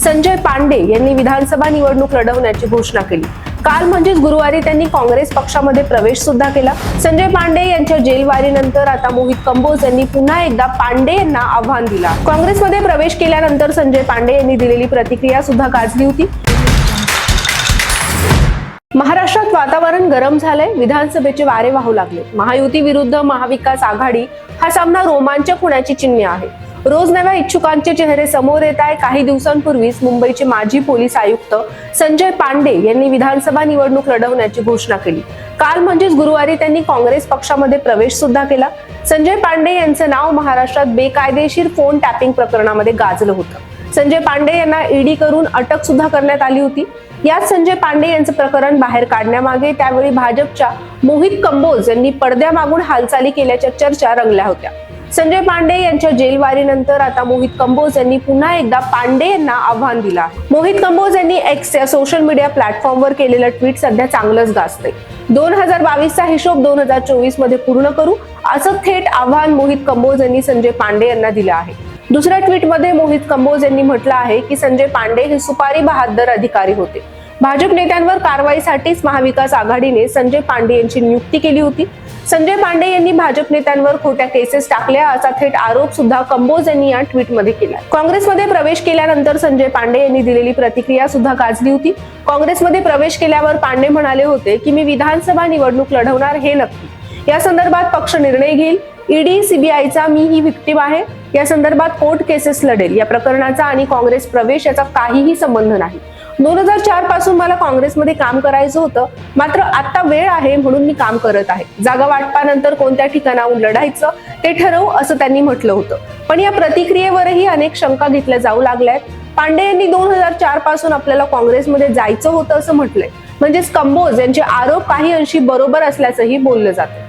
संजय पांडे यांनी विधानसभा निवडणूक लढवण्याची घोषणा केली. काल म्हणजेच गुरुवारी त्यांनी काँग्रेस पक्षामध्ये प्रवेश सुद्धा केला. संजय पांडे यांच्या जेलवारीनंतर आता मोहित कंबोज यांनी पुन्हा एकदा पांडे यांना आव्हान दिला. काँग्रेसमध्ये प्रवेश केल्यानंतर संजय पांडे यांनी दिलेली प्रतिक्रिया सुद्धा गाजली होती. महाराष्ट्रात वातावरण गरम झालंय विधानसभेचे वारे वाहू लागले. महायुती विरुद्ध महाविकास आघाडी हा सामना रोमांचक होण्याची चिन्हे आहे रोज नव्या इच्छुकांचे चेहरे समोर येत आहे काही दिवसांपूर्वीच मुंबईचे माजी पोलीस आयुक्त संजय पांडे यांनी विधानसभा निवडणूक लढवण्याची घोषणा केली. काल म्हणजेच गुरुवारी त्यांनी काँग्रेस पक्षामध्ये प्रवेश सुद्धा केला. संजय पांडे यांचं नाव महाराष्ट्रात बेकायदेशीर फोन टॅपिंग प्रकरणामध्ये गाजलं होतं. संजय पांडे यांना ईडी करून अटक सुद्धा करण्यात आली होती. यात संजय पांडे यांचं प्रकरण बाहेर काढण्यामागे त्यावेळी भाजपच्या मोहित कंबोज यांनी पडद्यामागून हालचाली केल्याच्या चर्चा रंगल्या होत्या. संजय पांडे यांच्या जेलवारीनंतर आता मोहित कंबोज यांनी पुन्हा एकदा पांडे यांना आव्हान दिलं आहे. मोहित कंबोज यांनी एक्स या सोशल मीडिया प्लॅटफॉर्मवर केलेलं ट्विट सध्या चांगलंच गाजतंय. दोन हजार बावीसचा हिशोब दोन हजार चोवीसमध्ये पूर्ण करू असं थेट आव्हान मोहित कंबोज यांनी संजय पांडे यांना दिलं आहे. दुसऱ्या ट्विटमध्ये मोहित कंबोज यांनी म्हटलं आहे की संजय पांडे हे सुपारी बहादर अधिकारी होते. भाजप नेत्यांवर कारवाईसाठीच महाविकास आघाडीने संजय पांडे यांची नियुक्ती केली होती. संजय पांडे यांनी भाजप नेत्यांवर खोट्या केसेस टाकल्या असा थेट आरोप सुद्धा कंबोज यांनी या ट्विटमध्ये केला काँग्रेसमध्ये प्रवेश केल्यानंतर संजय पांडे यांनी दिलेली प्रतिक्रिया सुद्धा गाजली होती. काँग्रेसमध्ये प्रवेश केल्यावर पांडे म्हणाले होते की मी विधानसभा निवडणूक लढवणार हे नक्की. या संदर्भात पक्ष निर्णय घेईल. ईडी सीबीआयचा मी ही व्हिक्टीम आहे. या संदर्भात कोर्ट केसेस लढेल. या प्रकरणाचा आणि काँग्रेस प्रवेश याचा काहीही संबंध नाही. दोन हजार चारपासून मला काँग्रेसमध्ये काम करायचं होतं. मात्र आता वेळ आहे म्हणून मी काम करत आहे. जागा वाटपानंतर कोणत्या ठिकाणाहून लढायचं ते ठरवू असं त्यांनी म्हटलं होतं. पण या प्रतिक्रियेवरही अनेक शंका घेतल्या जाऊ लागल्यात. पांडे यांनी दोन हजार चारपासून आपल्याला काँग्रेसमध्ये जायचं होतं असं म्हटलंय. म्हणजेच कंबोज यांचे आरोप काही अंशी बरोबर असल्याचंही बोललं जातं.